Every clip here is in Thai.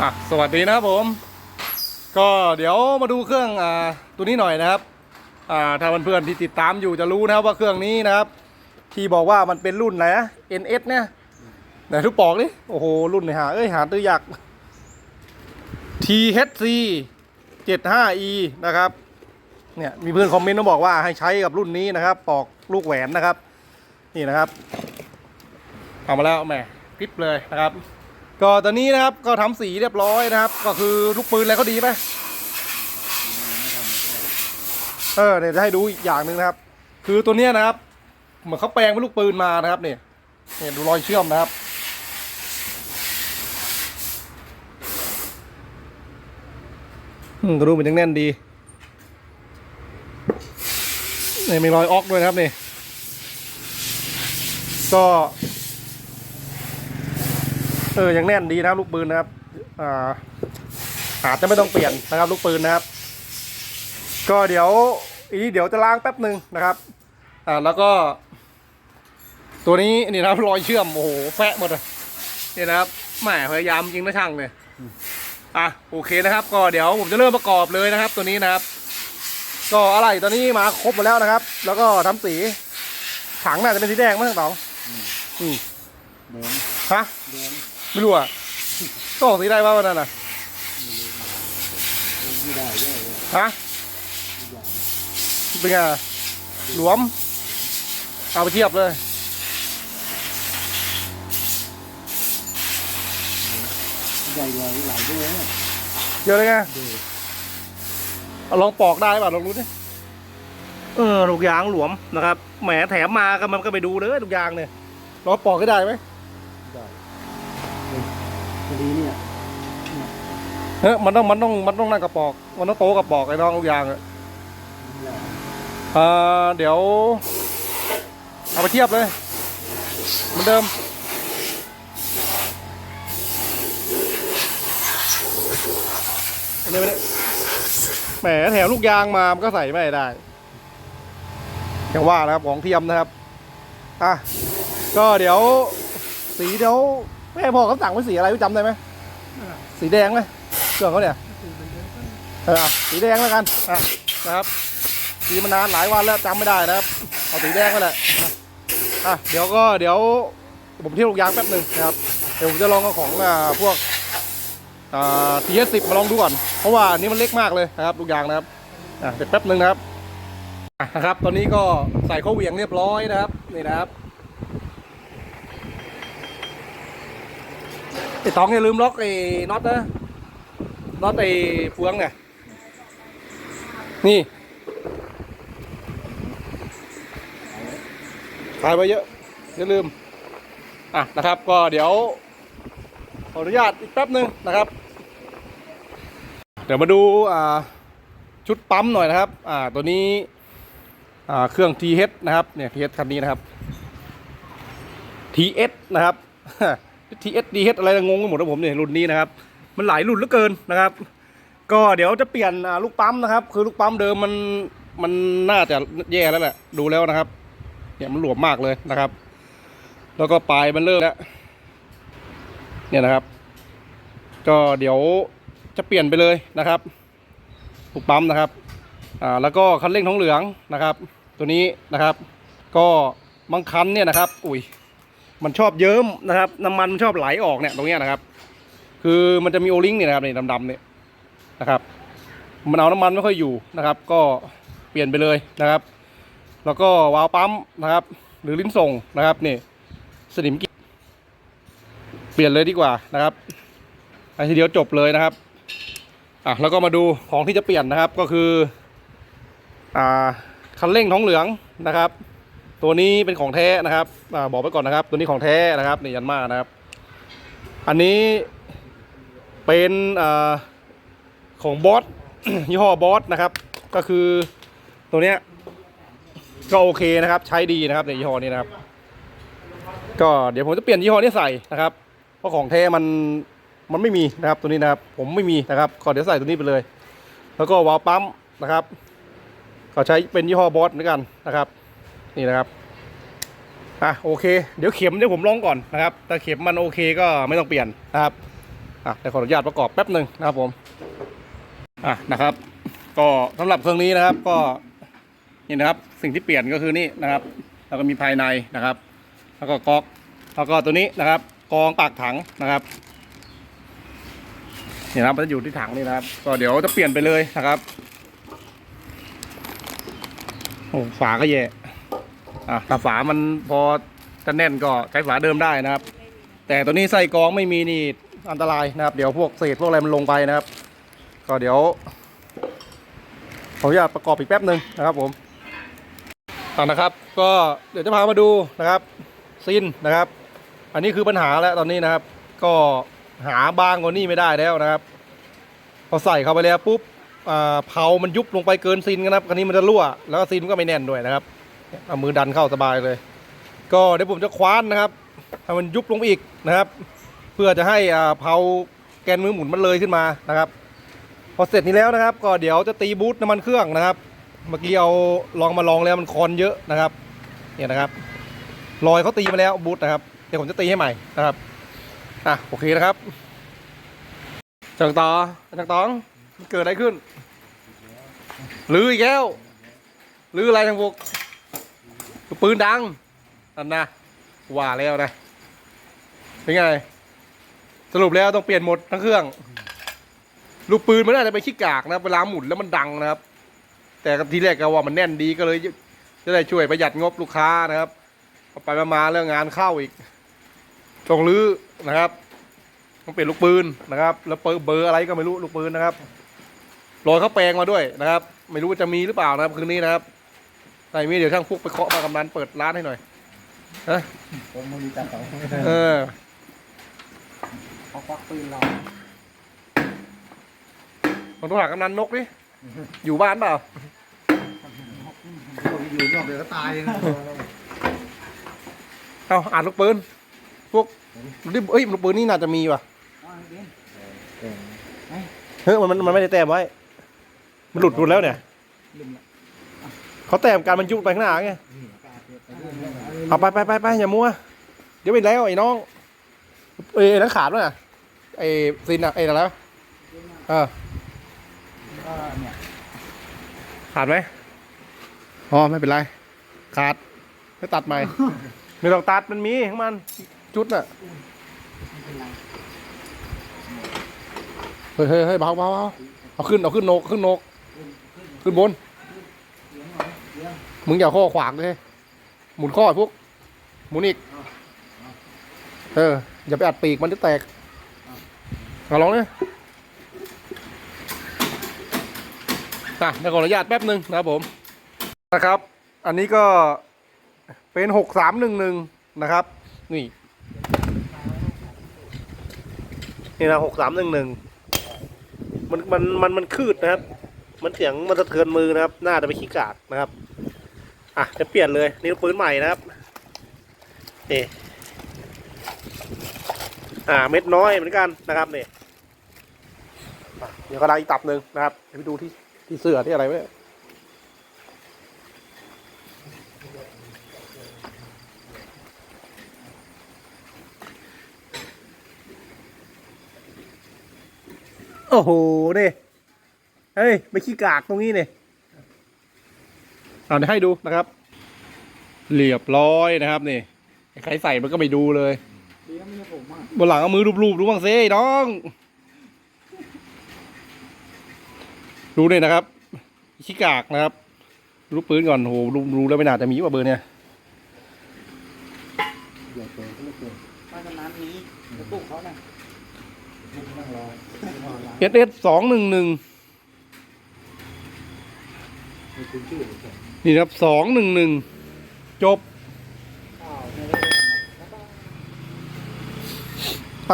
อะสวัสดีนะครับผม ก็เดี๋ยวมาดูเครื่องอ่าตัวนี้หน่อยนะครับอ่าถ้าเพื่อนๆที่ติดตามอยู่จะรู้นะครับว่าเครื่องนี้นะครับ ที่บอกว่ามันเป็นรุ่นไหนนะ NS เนี่ยไหนทุกปอกดิโอ้โห รุ่นไหนหาเอ้ยหาตัวยาก THC 75E นะครับเนี่ยมีเพื่อนคอมเมนต์มาบอกว่าให้ใช้กับรุ่นนี้นะครับ ปอกลูกแหวนนะครับ นี่นะครับเอามาแล้วแหมกริปเลยนะครับ ก็ตอนนี้นะครับก็ทำสีเรียบร้อยนะครับ ก็คือลูกปืนอะไรเขาดีไหมเออเดี๋ยวจะให้ดูอีกอย่างหนึ่งนะครับ คือตัวเนี้ยนะครับ เหมือนเขาแปลงเป็นลูกปืนมานะครับเนี่ยเนี่ยดูรอยเชื่อมนะครับ อืมกระดูมันยังแน่นดีเนี่ยมีรอยออกด้วยนะครับนี่ก็ เออยังแน่นดีนะครับลูกปืนนะครับอ่าอาจจะไม่ต้องเปลี่ยนนะครับ ลูกปืนนะครับ ก็เดี๋ยวอีนี้เดี๋ยวจะล้างแป๊บหนึ่งนะครับ อ่าแล้วก็ ตัวนี้นี่นะครับรอยเชื่อมโอ้โหแฟะหมดเลยนี่นะครับแหมพยายามจริงนะช่างเลยอะโอเคนะครับ ก็เดี๋ยวผมจะเริ่มประกอบเลยนะครับ ตัวนี้นะครับ ก็อะไรตัวนี้มาครบหมดแล้วนะครับ แล้วก็ทำสีถังน่าจะเป็นสีแดงมั้งทั้งสองอืมแดงฮะแดง ไม่รู้อะก็ออกสีได้ว่าวันนั้นอะไม่ได้แย่เลยฮะทุกอย่างเป็นไงอะหลวม เอาไปเทียบเลยใหญ่กว่าหลายด้วยนะเยอะเลยไงดูเอาลองปอกได้ป่ะลองดูดิเออลูกยางหลวมนะครับแหมแถมมาก็มันก็ไปดูเลยลูกยางเนี่ยลองปอกให้ได้ไหม ได้เฮ้ยพอดีเนี่ย เฮ้ยมันต้องมันต้องมันต้องนั่งกระปอก มันต้องโตกระปอกไอ้น้องลูกยางอะไม่ได้เอ่อเดี๋ยว เอาไปเทียบเลยเหมือนเดิมอันนี้ไม่ได้แหมแถมลูกยางมามันก็ใส่ไม่ได้อย่างว่านะครับของเทียมนะครับ อะ ก็เดี๋ยว สีเดี๋ยวแม่พ่อเขาสั่งไว้สีอะไรจำได้ไหม สีแดงไหม เครื่องเขาเนี่ยเอออะสีแดงแล้วกันอะนะครับสีมานานหลายวันแล้วจำไม่ได้นะครับเอาสีแดงก็แหละอะเดี๋ยวก็เดี๋ยวผมเที่ยวลูกยางแป๊บหนึ่งนะครับเดี๋ยวผมจะลองเอาของอ่าพวกอ่าทีเอสสิบมาลองดูก่อนเพราะว่าอันนี้มันเล็กมากเลยนะครับลูกยางนะครับอะเดี๋ยวแป๊บหนึ่งนะครับอะนะครับ ตอนนี้ก็ใส่เข้าเหวียงเรียบร้อยนะครับนี่นะครับไอ้ตองอย่าลืมล็อกไอ้น็อตนะ น็อตไอ้เฟืองเนี่ยนี่ถ่ายไว้เยอะ อย่าลืม อะนะครับ ก็เดี๋ยว ขออนุญาตอีกแป๊บหนึ่งนะครับ เดี๋ยวมาดูอ่าชุดปั๊มหน่อยนะครับ อ่า ตัวนี้ อ่า เครื่อง TH นะครับ เนี่ย TH คันนี้นะครับ TS นะครับ TS DH อะไรงงไปหมดแล้วผมเนี่ยรุ่นนี้นะครับ มันหลายรุ่นเหลือเกินนะครับ ก็เดี๋ยวจะเปลี่ยนลูกปั๊มนะครับ คือลูกปั๊มเดิมมันมันน่าจะแย่แล้วแหละดูแล้วนะครับ เนี่ยมันหลวมมากเลยนะครับ แล้วก็ปลายมันเริ่มแล้วเนี่ยนะครับ ก็เดี๋ยวจะเปลี่ยนไปเลยนะครับลูกปั๊มนะครับอ่าแล้วก็คันเร่งท้องเหลืองนะครับ ตัวนี้นะครับ ก็บางคันเนี่ยนะครับ อุ้ยมันชอบเยิ้มนะครับ น้ำมันมันชอบไหลออกเนี่ยตรงเนี้ยนะครับ คือมันจะมีโอลิงเนี่ยนะครับนี่ดำๆเนี่ยนะครับ มันเอาน้ำมันไม่ค่อยอยู่นะครับ ก็เปลี่ยนไปเลยนะครับ แล้วก็วาล์วปั๊มนะครับ หรือลิ้นส่งนะครับนี่สนิมกิเปลี่ยนเลยดีกว่านะครับไอทีเดียวจบเลยนะครับอะแล้วก็มาดูของที่จะเปลี่ยนนะครับก็คืออ่าคันเร่งท้องเหลืองนะครับ ตัวนี้เป็นของแท้นะครับอาบอกไว้ก่อนนะครับ ตัวนี้ของแท้นะครับนี่ยันมานะครับ อันนี้ เป็นอของบอส ยี่ห้อบอสนะครับ ก็คือตัวเนี้ยก็โอเคนะครับ ใช้ดีนะครับในยี่ห้อนี้นะครับ ก็เดี๋ยวผมจะเปลี่ยนยี่ห้อนี้ใส่นะครับ เพราะของแท้มันมันไม่มีนะครับตัวนี้นะครับ ผมไม่มีนะครับก็เดี๋ยวใส่ตัวนี้ไปเลย แล้วก็วาล์วปั๊มนะครับก็ใช้เป็นยี่ห้อบอสเหมือนกันนะครับ นี่นะครับอะโอเค เดี๋ยวเข็มเดี๋ยวผมลองก่อนนะครับถ้าเข็มมันโอเคก็ไม่ต้องเปลี่ยนนะครับ อะเดี๋ยวขออนุญาตประกอบแป๊บหนึ่งนะครับผมอะนะครับ ก็สำหรับเครื่องนี้นะครับก็นี่นะครับสิ่งที่เปลี่ยนก็คือนี่นะครับ แล้วก็มีภายในนะครับ แล้วก็ก๊อกแล้วก็ตัวนี้นะครับกรองปากถังนะครับนี่นะครับมันจะอยู่ที่ถังนี่นะครับ ก็เดี๋ยวจะเปลี่ยนไปเลยนะครับโอ้ฝาก็แย่อะถ้าฝามันพอจะแน่นก็ใช้ฝาเดิมได้นะครับ แต่ตัวนี้ใส่กรองไม่มีนี่ อันตรายนะครับ เดี๋ยวพวกเศษพวกอะไรมันลงไปนะครับ ก็เดี๋ยวขออนุญาตประกอบอีกแป๊บหนึ่งนะครับผมเอานะครับก็เดี๋ยวจะพามาดูนะครับซินนะครับ อันนี้คือปัญหาแล้วตอนนี้นะครับ ก็หาบางกว่านี้ไม่ได้แล้วนะครับพอใส่เข้าไปแล้วปุ๊บอ่าเผามันยุบลงไปเกินซินนะครับคันนี้มันจะรั่ว แล้วก็ซินก็ไม่แน่นด้วยนะครับเอามือดันเข้าสบายเลย ก็เดี๋ยวผมจะคว้านนะครับให้มันยุบลงอีกนะครับ เพื่อจะให้อ่าเผาแกนมือหมุนมันเลยขึ้นมานะครับ พอเสร็จนี้แล้วนะครับ ก็เดี๋ยวจะตีบูทน้ำมันเครื่องนะครับ เมื่อกี้เอาลองมาลองแล้วมันคอนเยอะนะครับเนี่ยนะครับรอยเขาตีมาแล้วบูทนะครับเดี๋ยวผมจะตีให้ใหม่นะครับอะโอเคนะครับจังต่อจังตองเกิดอะไรขึ้นลืออีกแล้วลืออะไรทางพวกปืนดังนั่นนะว่าแล้วนะเป็นไง สรุปแล้วต้องเปลี่ยนหมดทั้งเครื่อง ลูกปืนมันอาจจะไปขี้กากนะเวลาหมุนแล้วมันดังนะครับ แต่ทีแรกก็ว่ามันแน่นดีก็เลย จะได้ช่วยประหยัดงบลูกค้านะครับพอไปมาๆเรื่องงานเข้าอีกต้องรื้อนะครับต้องเปลี่ยนลูกปืนนะครับ แล้วเบอร์เบอร์อะไรก็ไม่รู้ลูกปืนนะครับรอยเขาแปลงมาด้วยนะครับ ไม่รู้ว่าจะมีหรือเปล่านะครับคืนนี้นะครับถ้าไม่มีเดี๋ยวช่างฟุกไปเคาะมากำนันเปิดร้านให้หน่อยนะผมมันมีจัดสองเออ เขาควักปืนเราผมต้องหากำนันนกดิ อยู่บ้านเปล่าอยู่นอกเดี๋ยวก็ตายนะเอาอ่านลูกปืน พวกนี่เอ้ยลูกปืนนี่น่าจะมีว่ะเฮ้ยมันมันมันไม่ได้แต้มไว้ มันหลุดหลุดแล้วเนี่ยเขาแต้มการมันยุบไปข้างหน้าไง เอาไปไปไปไปอย่ามัว เดี๋ยวไปแล้วไอ้น้อง เอ้ยนักขาดด้วยน่ะไอ้ซินอะไอ้อะไรวะเออก็เนี่ยขาดไหมอ๋อไม่เป็นไร ขาดไม่ตัดใหม่ ไม่ต้องตัดมันมีของมันจุดน่ะเฮ้ยเฮ้ยเฮ้ยเบาเบาเบาเอาขึ้นเอาขึ้นโนกขึ้นโนกขึ้นบน มึงอย่าข้อขวางเลยหมุนข้อไอ้พวกหมุนอีก เออ อย่าไปอัดปีกมันจะแตกเอาลองเลยอะเดี๋ยวขออนุญาตแป๊บหนึ่งนะครับผมนะครับ อันนี้ก็เป็นหกสามหนึ่งหนึ่งนะครับ นี่นี่นะหกสามหนึ่งหนึ่งมันมันมันมันคืดนะครับ มันเสียงมันสะเทือนมือนะครับน่าจะไปขี้กากนะครับ อะจะเปลี่ยนเลยนี่ปืนใหม่นะครับนี่ อ่าเม็ดน้อยเหมือนกันนะครับเนี่อะเดี๋ยวก็ได้อีกตับหนึ่งนะครับไปดูที่ที่เสือที่อะไรไว้โอ้โหนี่เฮ้ยไปขี้กากตรงนี้เนี่ยเอาเดี๋ยวให้ดูนะครับ เรียบร้อยนะครับนี่ใครใส่มันก็ไม่ดูเลย ดีก็ไม่ใช่ผมอะบนหลังเอามือรูปๆดูบ้างสิน้อง ดูเนี่ยนะครับขี้กากนะครับ รูปปืนก่อนโหรูรู้แล้วไม่น่าจะมีว่าเบอร์เนี่ย เดี๋ยวเปิดก็ไม่เปิดมาตอนนั้นนี้กระตุกเขาน่ะนั่งรอเอสเอสสองหนึ่งหนึ่งมีคุณชื่อนี่นะครับสองหนึ่งหนึ่งจบ ข้าวไม่ได้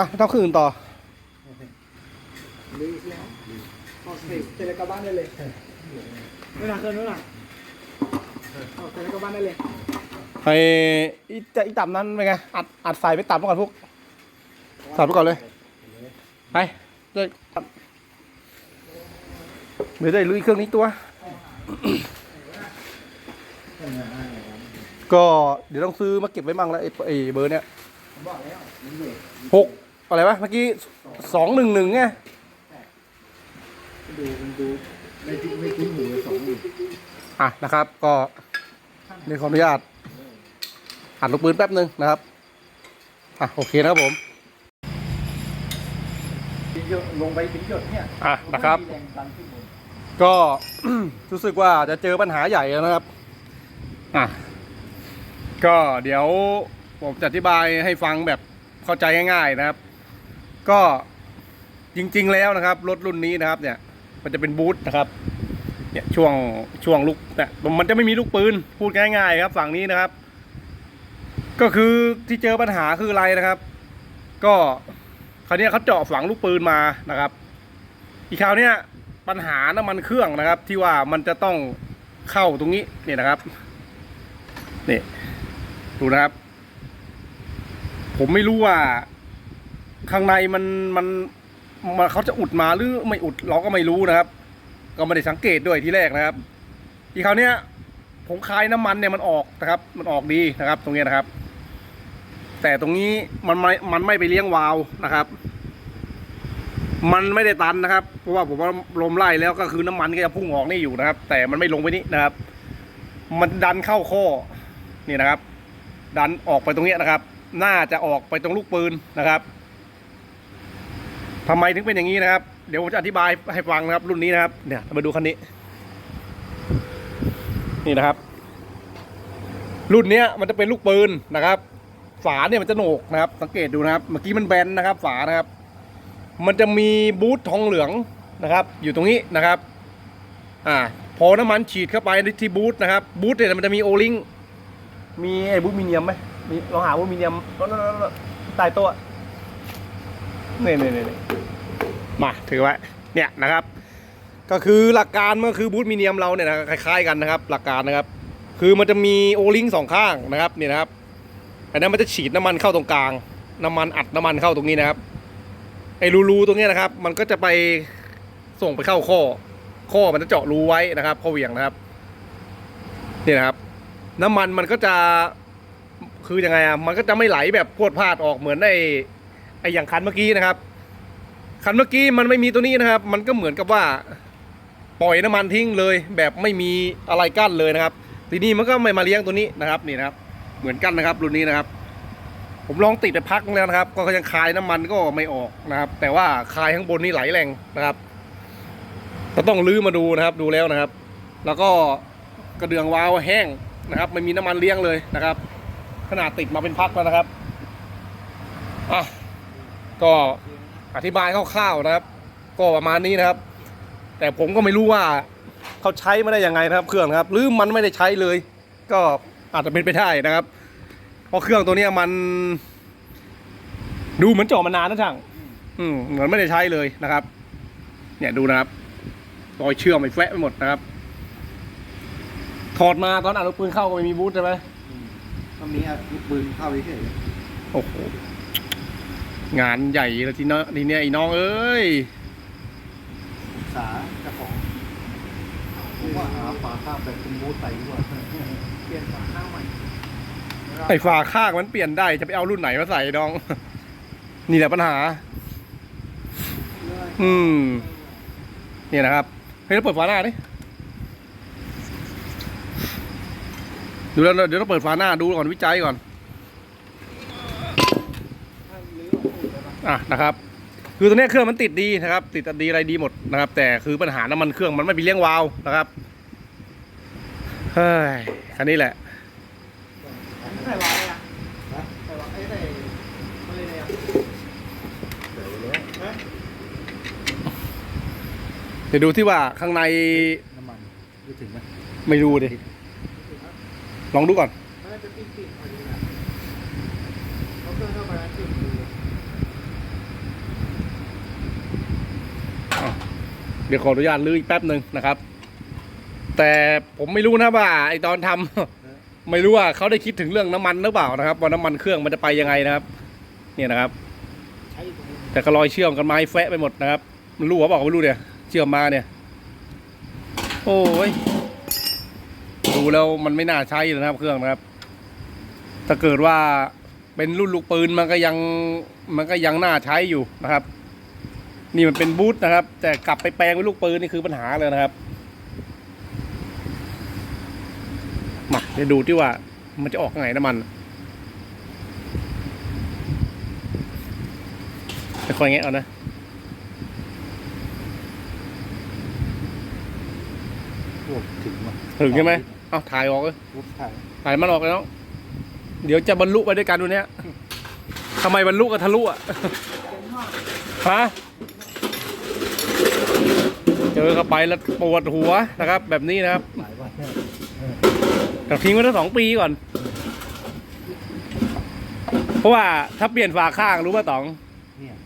ไปเท่าคืนต่อลืมเสียเอาเสร็จเสร็จแล้วกลับบ้านได้เลยไม่หนักเกินไม่หนักเอาเสร็จแล้วกลับบ้านได้เลยไอ้อีจะอีตับนั้นเป็นไง อัด อัดใส่ไปตับมาก่อนพวกตับไปก่อนเลย ไปเลยตับเดี๋ยวได้ลุยเครื่องนี้ตัว ก็เดี๋ยวต้องซื้อมาเก็บไว้มั่งแล้วไอ้ไอ้เบอร์เนี้ยผมบอกแล้วมันเหนื่อยหก อะไรวะเมื่อกี้สองหนึ่งหนึ่งไงดูมันดูไม่คุ้นไม่คุ้นหูเลยสองหนึ่งอะนะครับ ก็นี่ขออนุญาตอัดลูกปืนแป๊บหนึ่งนะครับอะโอเคนะครับผมทิ้งเยอะลงไปทิ้งเยอะเนี่ยอะนะครับไม่มีแรงดันขึ้นบนก็รู้สึกว่าจะเจอปัญหาใหญ่แล้วนะครับอะก็เดี๋ยวผมจะอธิบายให้ฟังแบบเข้าใจง่ายๆนะครับ ก็จริง ๆ แล้วนะครับ รถรุ่นนี้นะครับ เนี่ย มันจะเป็นบูทนะครับ เนี่ยช่วงช่วงลูกเนี่ยมันจะไม่มีลูกปืนพูดง่าย ๆ ครับ ฝั่งนี้นะครับ ก็คือที่เจอปัญหาคืออะไรนะครับ ก็คราวนี้เขาเจาะฝังลูกปืนมานะครับ อีกคราวเนี้ยปัญหาน้ำมันเครื่องนะครับ ที่ว่ามันจะต้องเข้าตรงนี้นี่นะครับนี่ดูนะครับ ผมไม่รู้ว่า ข้างในมันมันมันเขาจะอุดมาหรือไม่อุดเราก็ไม่รู้นะครับ ก็ไม่ได้สังเกตด้วยที่แรกนะครับ อีกคราวเนี้ยผมคลายน้ำมันเนี่ยมันออกนะครับ มันออกดีนะครับ ตรงเนี้ยนะครับ แต่ตรงนี้มันไม่มันไม่ไปเลี้ยงวาล์วนะครับ มันไม่ได้ตันนะครับ เพราะว่าผมว่าลมไล่แล้วก็คือน้ำมันก็จะพุ่งออกนี่อยู่นะครับ แต่มันไม่ลงไปนี่นะครับ มันดันเข้าข้อนี่นะครับ ดันออกไปตรงเนี้ยนะครับ น่าจะออกไปตรงลูกปืนนะครับ ทำไมถึงเป็นอย่างนี้นะครับ เดี๋ยวผมจะอธิบายให้ฟังนะครับ รุ่นนี้นะครับ เนี่ยมาดูคันนี้ นี่นะครับ รุ่นเนี้ยมันจะเป็นลูกปืนนะครับ ฝาเนี่ยมันจะโหนกนะครับ สังเกตดูนะครับ เมื่อกี้มันแบนนะครับ ฝานะครับ มันจะมีบูททองเหลืองนะครับ อยู่ตรงนี้นะครับ อ่า พอน้ำมันฉีดเข้าไปที่บูทนะครับ บูทเนี่ยมันจะมีโอลิงมีไอ้บูทมีเนียมไหมมีลองหาบูทมีเนียมใต้โต๊ะ นี่นี่นี่มาถือไว้เนี่ยนะครับ ก็คือหลักการมันคือบูทมีเนียมเราเนี่ยนะคล้ายๆกันนะครับ หลักการนะครับ คือมันจะมีโอลิงสองข้างนะครับเนี่ยนะครับอันนั้นมันจะฉีดน้ำมันเข้าตรงกลาง น้ำมันอัดน้ำมันเข้าตรงนี้นะครับไอ้รูๆตรงนี้นะครับ มันก็จะไปส่งไปเข้าข้อ ข้อมันจะเจาะรูไว้นะครับข้อเหวี่ยงนะครับนี่นะครับ น้ำมันมันก็จะคือยังไงอะมันก็จะไม่ไหลแบบพวดพลาดออกเหมือนไอ ไออย่างคันเมื่อกี้นะครับ คันเมื่อกี้มันไม่มีตัวนี้นะครับ มันก็เหมือนกับว่า ปล่อยน้ำมันทิ้งเลย แบบไม่มีอะไรกั้นเลยนะครับ ทีนี้มันก็ไม่มาเลี้ยงตัวนี้นะครับนี่นะครับ เหมือนกันนะครับ รุ่นนี้นะครับ ผมลองติดไปพักแล้วนะครับ ก็ยังคายน้ำมันก็ไม่ออกนะครับ แต่ว่าคายข้างบนนี่ไหลแรงนะครับก็ต้องลื้อมาดูนะครับ ดูแล้วนะครับ แล้วก็กระเดื่องวาล์วแห้งนะครับไม่มีน้ำมันเลี้ยงเลยนะครับ ขนาดติดมาเป็นพักแล้วนะครับอะ ก็อธิบายคร่าวๆนะครับ ก็ประมาณนี้นะครับ แต่ผมก็ไม่รู้ว่าเขาใช้ไม่ได้ยังไงนะครับ เครื่องนะครับ หรือมันไม่ได้ใช้เลย ก็อาจจะเป็นไปได้นะครับ เพราะเครื่องตัวเนี้ยมัน ดูเหมือนเจาะมานานนะช่างอืมเหมือนไม่ได้ใช้เลยนะครับ เนี่ยดูนะครับรอยเชื่อมไม่แฟะไปหมดนะครับ ถอดมาตอนอัดลูกปืนเข้าก็ไม่มีบูทใช่ไหม ต้องมีลูกปืนเข้าไปเฉยโอ้โห งานใหญ่เลยทีเนาะทีเนี้ยไอ้น้องเอ้ยศึกษาเจ้าของผมว่าหาฝาข้างแบบคุณบูทใส่ดีกว่าเปลี่ยนฝาข้างใหม่ไอ้ฝาข้างมันเปลี่ยนได้จะไปเอารุ่นไหนมาใส่น้อง นี่แหละปัญหา อืมเนี่ยนะครับเฮ้ยเราเปิดฝาหน้าดิดูแล้วเดี๋ยวเราเปิดฝาหน้าดูก่อนวิจัยก่อน อะนะครับ คือตัวเนี้ยเครื่องมันติดดีนะครับ ติดดีอะไรดีหมดนะครับ แต่คือปัญหาน้ำมันเครื่องมันไม่ไปเลี้ยงวาล์วนะครับเฮ้ยคันนี้แหละใส่วาล์วเลยนะใส่วาล์วไอ้ใส่มาเลยเนี่ยเดี๋ยวแล้วฮะเดี๋ยวดูที่ว่าข้างในน้ำมันรู้ถึงไหมไม่รู้ดิลองดูก่อน มันน่าจะปิ้งปิ้งพอดีนะเขาเครื่องเข้าไปแล้วปิ้งดู เดี๋ยวขออนุญาตลื้ออีกแป๊บหนึ่งนะครับ แต่ผมไม่รู้นะว่าไอตอนทำไม่รู้ว่าเขาได้คิดถึงเรื่องน้ำมันหรือเปล่านะครับว่าน้ำมันเครื่องมันจะไปยังไงนะครับ เนี่ยนะครับ แต่ก็รอยเชื่อมกันไม้แฟะไปหมดนะครับมันรู้หรือเปล่าก็ไม่รู้เนี่ยเชื่อมมาเนี่ย โอ้ยดูแล้วมันไม่น่าใช้เลยนะครับ เครื่องนะครับ ถ้าเกิดว่าเป็นรุ่นลูกปืนมันก็ยังมันก็ยังน่าใช้อยู่นะครับ นี่มันเป็นบูทนะครับ แต่กลับไปแปลงเป็นลูกปืนนี่คือปัญหาเลยนะครับมาเดี๋ยวดูที่ว่ามันจะออกไงน้ำมันค่อยๆแงะเอานะพวกถึงว่ะถึงใช่ไหมเอาถ่ายออกเลยพวกถ่ายถ่ายมันออกเลยน้องเดี๋ยวจะบรรลุไปด้วยกันวันเนี้ยทำไมบรรลุกับทะลุอะฮะ เจอเข้าไปแล้วปวดหัวนะครับ แบบนี้นะครับหลายวันเนี่ยแต่ทิ้งไว้ตั้งสองปีก่อน เพราะว่าถ้าเปลี่ยนฝาข้างรู้ป่ะต๋องเนี่ย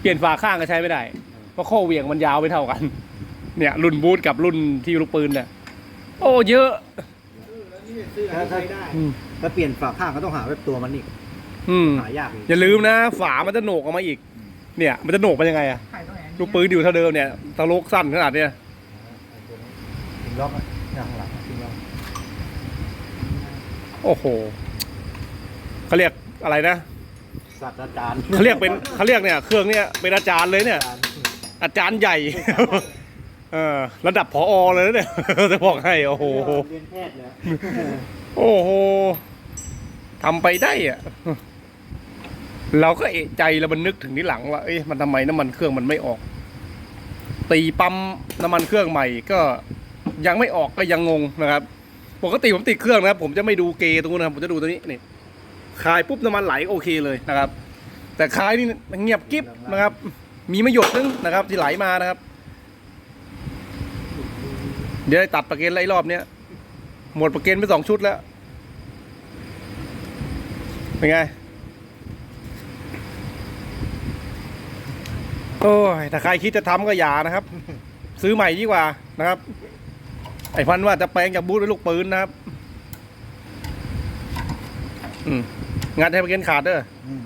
เปลี่ยนฝาข้างก็ใช้ไม่ได้ เพราะข้อเหวี่ยงมันยาวไม่เท่ากัน เนี่ยรุ่นบูทกับรุ่นที่ลูกปืนเนี่ยโอ้เยอะแล้วนี่ซื้ออะไรใช้ได้อืมถ้าเปลี่ยนฝาข้างก็ต้องหาแบบตัวมันอีกอืมหายากอีกอย่าลืมนะ ฝามันจะโหนกออกมาอีก เนี่ย มันจะโหนกไปยังไงอะขายตรงไหน ลูกปืนอยู่เท่าเดิมเนี่ยตะโลกสั้นขนาดเนี้ยถึงล็อกอะข้างหลังอะถึงล็อกโอ้โหเขาเรียกอะไรนะศาสตราจารย์เขาเรียกเป็นเขาเรียกเนี่ย เครื่องเนี่ยเป็นอาจารย์เลยเนี่ย อาจารย์ใหญ่ เออระดับพออเลยนะเนี่ยจะบอกให้โอ้โห เรียนแพทย์เลยโอ้โหทำไปได้อะ เราก็เอะใจแล้วมันนึกถึงที่หลังว่าเอ๊ะมันทำไมน้ำมันเครื่องมันไม่ออก ตีปั๊มน้ำมันเครื่องใหม่ก็ยังไม่ออกก็ยังงงนะครับปกติผมติดเครื่องนะครับ ผมจะไม่ดูเกย์ตรงนู้นนะครับผมจะดูตัวนี้นี่คายปุ๊บน้ำมันไหลโอเคเลยนะครับ แต่คายนี่เงียบกิ๊บนะครับ มีไม่หยดนึงนะครับ ที่ไหลมานะครับ เดี๋ยวตัดประเกนไล่รอบเนี้ยหมดประเกนไปสองชุดแล้วเป็นไง โอ้ยถ้าใครคิดจะทำก็อย่านะครับ ซื้อใหม่ดีกว่านะครับ ไอ้พันว่าจะแปลงจากบูธเป็นลูกปืนนะครับงัดให้ปเกนขาดเด้ออืม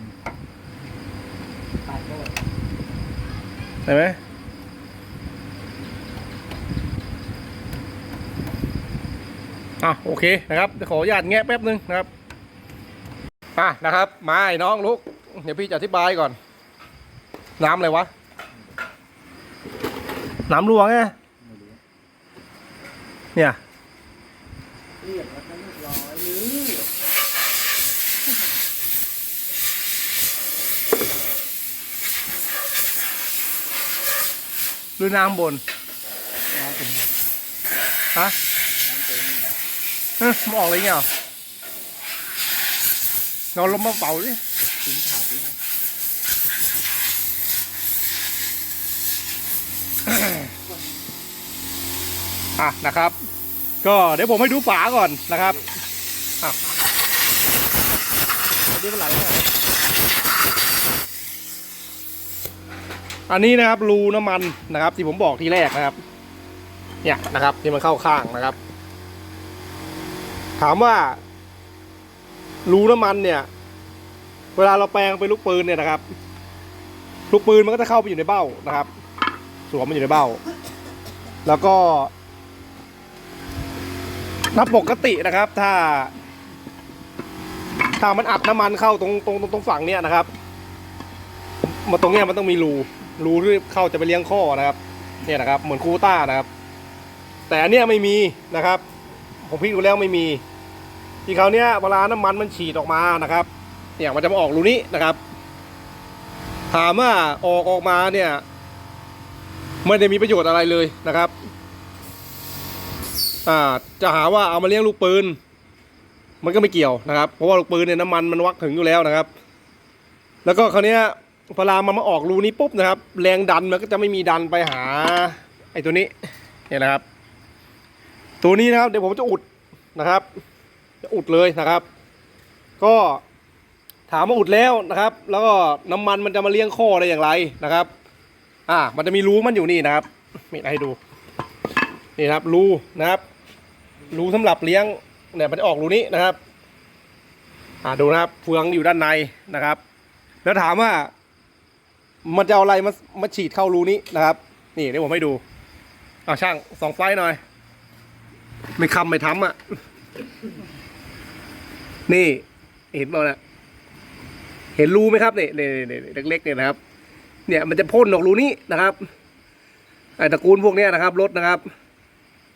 ตัดก็เห็นไหมอะโอเคนะครับขออนุญาตแงะแป๊บนึงนะครับอะนะครับ มาไอ้น้องลุก เดี๋ยวพี่จะอธิบายก่อน น้ำอะไรวะ น้ำรวงไงเนี่ยเรียบแล้วก็เรียบร้อยหรือดูน้ำบนฮะเป็นเอ้ยมันออกอะไรเงี้ยเราลงมาเป่าดิถึงขาย อะนะครับ ก็เดี๋ยวผมให้ดูฝาก่อนนะครับอะอันนี้มันไหลอันนี้นะครับรูน้ำมันนะครับ ที่ผมบอกทีแรกนะครับ เนี่ยนะครับที่มันเข้าข้างนะครับ ถามว่ารูน้ำมันเนี่ย เวลาเราแปลงเป็นลูกปืนเนี่ยนะครับ ลูกปืนมันก็จะเข้าไปอยู่ในเบ้านะครับ สวมมันอยู่ในเบ้า แล้วก็ ถ้าปกตินะครับ ถ้า ถ้ามันอัดน้ำมันเข้าตรงตรงตรงตรงฝั่งเนี้ยนะครับมาตรงเนี้ยมันต้องมีรูรูที่เข้าจะไปเลี้ยงข้อนะครับ เนี่ยนะครับ เหมือนคูต้านะครับ แต่อันเนี้ยไม่มีนะครับ ผมพิจดูแล้วไม่มี ที่เขาวเนี้ยเวลาน้ำมันมันฉีดออกมานะครับ เนี่ยมันจะมาออกรูนี้นะครับถามว่าออกออกมาเนี่ยไม่ได้มีประโยชน์อะไรเลยนะครับ อ่าจะหาว่าเอามาเลี้ยงลูกปืน มันก็ไม่เกี่ยวนะครับ เพราะว่าลูกปืนเนี่ยน้ำมันมันวักถึงอยู่แล้วนะครับ แล้วก็คราวเนี้ยพอลามันมาออกรูนี้ปุ๊บนะครับ แรงดันมันก็จะไม่มีดันไปหาไอ้ตัวนี้เนี่ยนะครับ ตัวนี้นะครับเดี๋ยวผมจะอุดนะครับ จะอุดเลยนะครับ ก็ถามว่าอุดแล้วนะครับ แล้วก็น้ำมันมันจะมาเลี้ยงข้อได้อย่างไรนะครับ อ่า มันจะมีรูมันอยู่นี่นะครับมีให้ดู นี่นะครับรูนะครับ รูสำหรับเลี้ยงเนี่ยมันจะออกรูนี้นะครับอ่าดูนะครับเฟืองอยู่ด้านในนะครับ แล้วถามว่า มันจะเอาอะไรมามาฉีดเข้ารูนี้นะครับ นี่เดี๋ยวผมให้ดูเอาช่างสองไฟหน่อย ไม่คำไม่ทำอะ นี่เห็นเปล่านี่ยเห็นรูไหมครับเนี่ยเนี่ยเนี่ยเล็กๆเนี่ยนะครับ เนี่ยมันจะพ่นออกรูนี้นะครับไอ้ตระกูลพวกเนี้ยนะครับรถนะครับ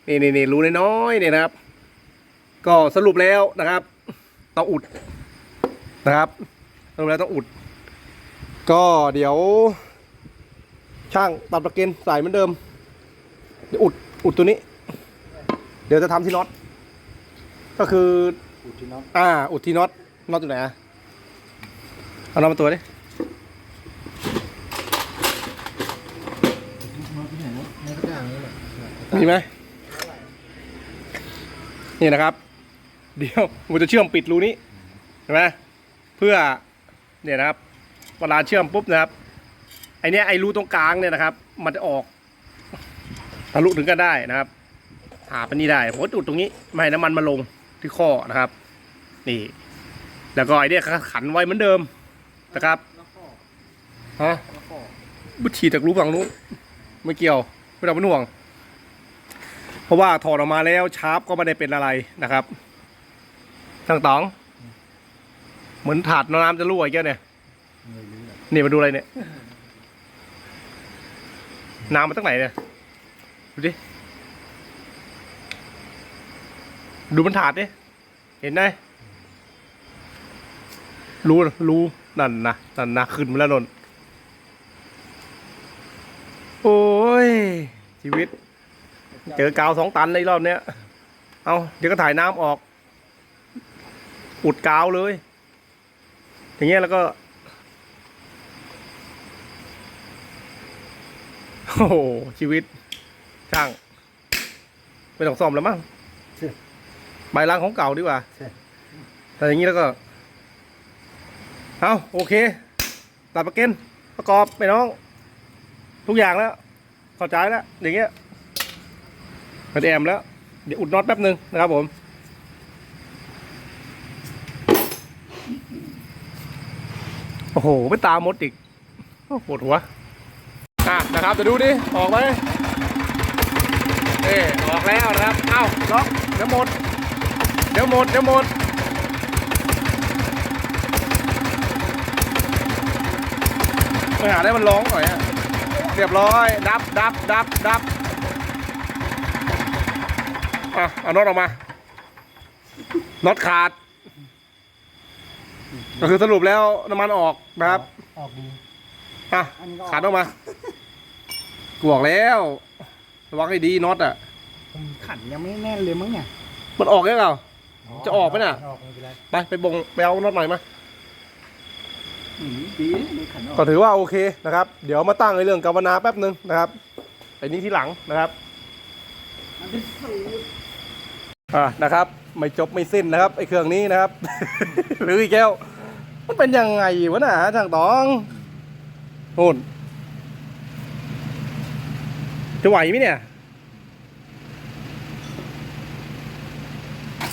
นี่นี่นี่รูน้อยๆเนี่ยนะครับ ก็สรุปแล้วนะครับ ต้องอุดนะครับสรุปแล้วต้องอุด ก็เดี๋ยว ช่างตัดประเกันใส่เหมือนเดิม เดี๋ยวอุดอุดตัวนี้ เดี๋ยวจะทำที่น็อตก็คืออุดที่น้องอ่า อุดที่น็อตน็อตอยู่ไหนอะเอาน็อตมาตัวดิมาที่ไหนวะในกระด้างนี่แหละมีไหม นี่นะครับ เดี๋ยวผมจะเชื่อมปิดรูนี้เห็นไหมเพื่อเนี่ยนะครับเวลาเชื่อมปุ๊บนะครับไอเนี้ยไอรูตรงกลางเนี่ยนะครับ มันจะออกทะลุถึงกันได้นะครับหาไปนี่ได้ผมก็อุดตรงนี้ไม่ให้น้ำมันมาลงที่ข้อนะครับ นี่ แล้วก็ไอเนี้ยก็ขันไว้เหมือนเดิมนะครับแล้วก็ฮะแล้วก็บุฉีดจากรูฝั่งนู้นไม่เกี่ยวไม่ต้องเป็นห่วง เพราะว่าถอดออกมาแล้วชาร์ปก็ไม่ได้เป็นอะไรนะครับช่างต๋อง เหมือนถาดน้ำจะรั่วอีกแล้วเนี่ยนี่มาดูอะไรเนี่ย น้ำมาตั้งไหนเนี่ย ดูดิ ดูมันถาดดิ เห็นไหมรู้รู้นั่นนะนั่นนะขึ้นมาแล้วนน โอ้ย ชีวิต เจอกาวสองตันในรอบเนี้ย เอาเดี๋ยวก็ถ่ายน้ำออก อุดกาวเลย อย่างเงี้ยแล้วก็โอ้โหชีวิต ช่างไม่ต้องซ่อมแล้วมั้งใบล้างของเก่าดีกว่าแต่อย่างนี้แล้วก็ เอาโอเค ตัดประเกันประกอบไปน้อง ทุกอย่างแล้ว เข้าใจแล้ว อย่างเงี้ย มันแอมแล้ว เดี๋ยวอุดน็อตแป๊บหนึ่งนะครับผมโอ้โหไม่ตามมดอีกโอ้ปวดหัวอะนะครับจะดูดิออกไหมเออออกแล้วนะครับเอ้าล็อกเดี๋ยวหมด เดี๋ยวหมดเดี๋ยวหมดไปหาได้มันร้องหน่อยฮะเรียบร้อย ดับดับดับดับ อะเอาน็อตออกมาน็อตขาด ก็คือสรุปแล้วน้ำมันออกนะครับออกดีอะขาดออกมากูบอกแล้วระวังให้ดีน็อตอะผมขันยังไม่แน่นเลยมั้งเนี่ยมันออกได้เปล่าจะออกไหมน่ะออกไม่เป็นไรไปไปบงไปเอาน็อตใหม่มาอืมดีไม่ขันออกก็ถือว่าโอเคนะครับ เดี๋ยวมาตั้งในเรื่องกาวนาแป๊บหนึ่งนะครับไอ้นี้ที่หลังนะครับมันเป็นสูตร อ่านะครับ ไม่จบไม่สิ้นนะครับไอ้เครื่องนี้นะครับ หรืออีกแก้ว มันเป็นยังไงวะน่ะช่างตองโน่นจะไหวไหมเนี่ย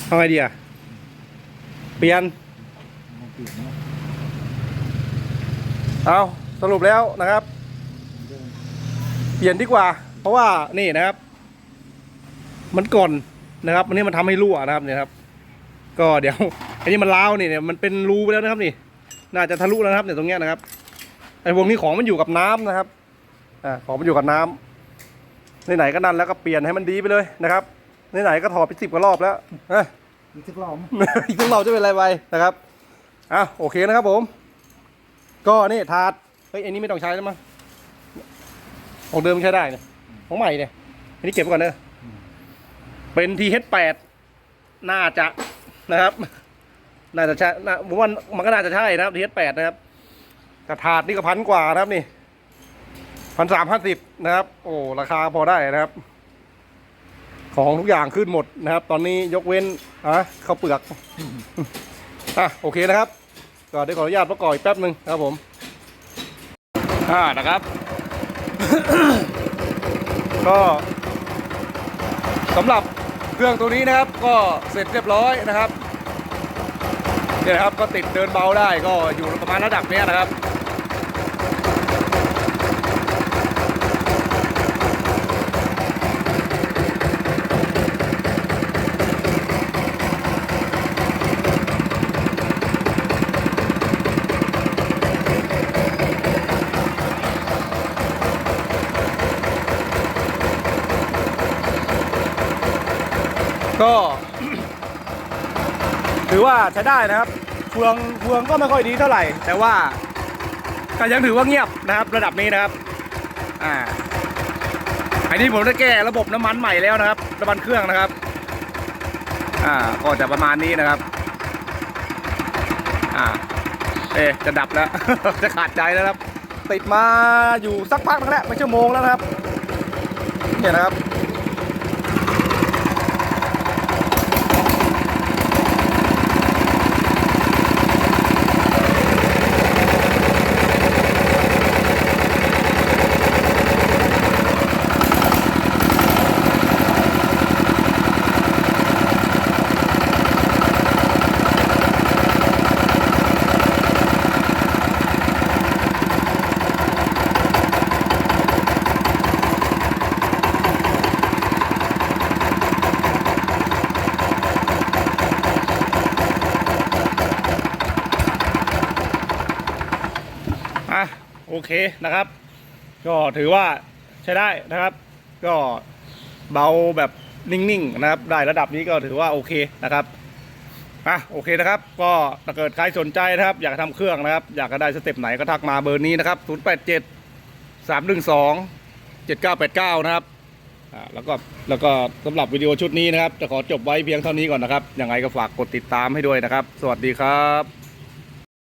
เอาไงดีอะ เปลี่ยน เอาสรุปแล้วนะครับเดินเปลี่ยนดีกว่า เพราะว่านี่นะครับ มันก่อน นะครับอันนี้มันทำให้รั่วนะครับเนี่ยครับ ก็เดี๋ยวอันนี้มันล้าวนี่เนี่ยมันเป็นรูไปแล้วนะครับนี่ น่าจะทะลุแล้วนะครับเนี่ยตรงเนี้ยนะครับไอ้วงนี้ของมันอยู่กับน้ำนะครับอ่าของมันอยู่กับน้ำไหนๆก็นั่นแล้วก็เปลี่ยนให้มันดีไปเลยนะครับไหนๆก็ถอดไปสิบกว่ารอบแล้วเอ้ยอีกสักรอบไหมอีกต้องเราจะเป็นอะไรไปนะครับอะโอเคนะครับผม ก็นี่ถาดเฮ้ยอันนี้ไม่ต้องใช้แล้วมั้งของเดิมใช้ได้เนี่ยของใหม่เนี่ยอันนี้เก็บไว้ก่อนเนอะ เป็น TH8 น่าจะนะครับ น่าจะใช่น่าผมว่ามันก็น่าจะใช่นะครับ TH8 นะครับแต่ถาดนี่ก็พันกว่านะครับนี่พันสามพันสิบนะครับ โอ้ราคาพอได้นะครับ ของทุกอย่างขึ้นหมดนะครับ ตอนนี้ยกเว้นอะข้าวเปลือกอะโอเคนะครับก็ได้ขออนุญาตประกอบอีกแป๊บหนึ่งนะครับผมอ่านะครับ ก็สำหรับ เครื่องตัวนี้นะครับก็เสร็จเรียบร้อยนะครับเนี่ยนะครับก็ติดเดินเบาได้ก็อยู่ประมาณระดับนี้นะครับ ก็ ถือว่าใช้ได้นะครับเฟืองเฟืองก็ไม่ค่อยดีเท่าไหร่ แต่ว่าก็ยังถือว่าเงียบนะครับ ระดับนี้นะครับ อ่า อันนี้ผมได้แก้ระบบน้ำมันใหม่แล้วนะครับน้ำมันเครื่องนะครับ อ่า ก็จะประมาณนี้นะครับ อ่า เอ๊จะดับแล้ว จะขาดใจแล้วครับ ติดมาอยู่สักพักนึงแล้วไม่ชั่วโมงแล้วนะครับ เนี่ยนะครับ อะโอ เคนะครับ ก็ถือว่าใช้ได้นะครับ ก็เบาแบบนิ่งๆนะครับ ได้ระดับนี้ก็ถือว่าโอเคนะครับอะโอเคนะครับ ก็ถ้าเกิดใครสนใจนะครับ อยากจะทำเครื่องนะครับ อยากจะได้สเต็ปไหนก็ทักมาเบอร์นี้นะครับ 087 312 7989 นะครับอ่าแล้วก็แล้วก็สำหรับวิดีโอชุดนี้นะครับ จะขอจบไว้เพียงเท่านี้ก่อนนะครับยังไงก็ฝากกดติดตามให้ด้วยนะครับ สวัสดีครับ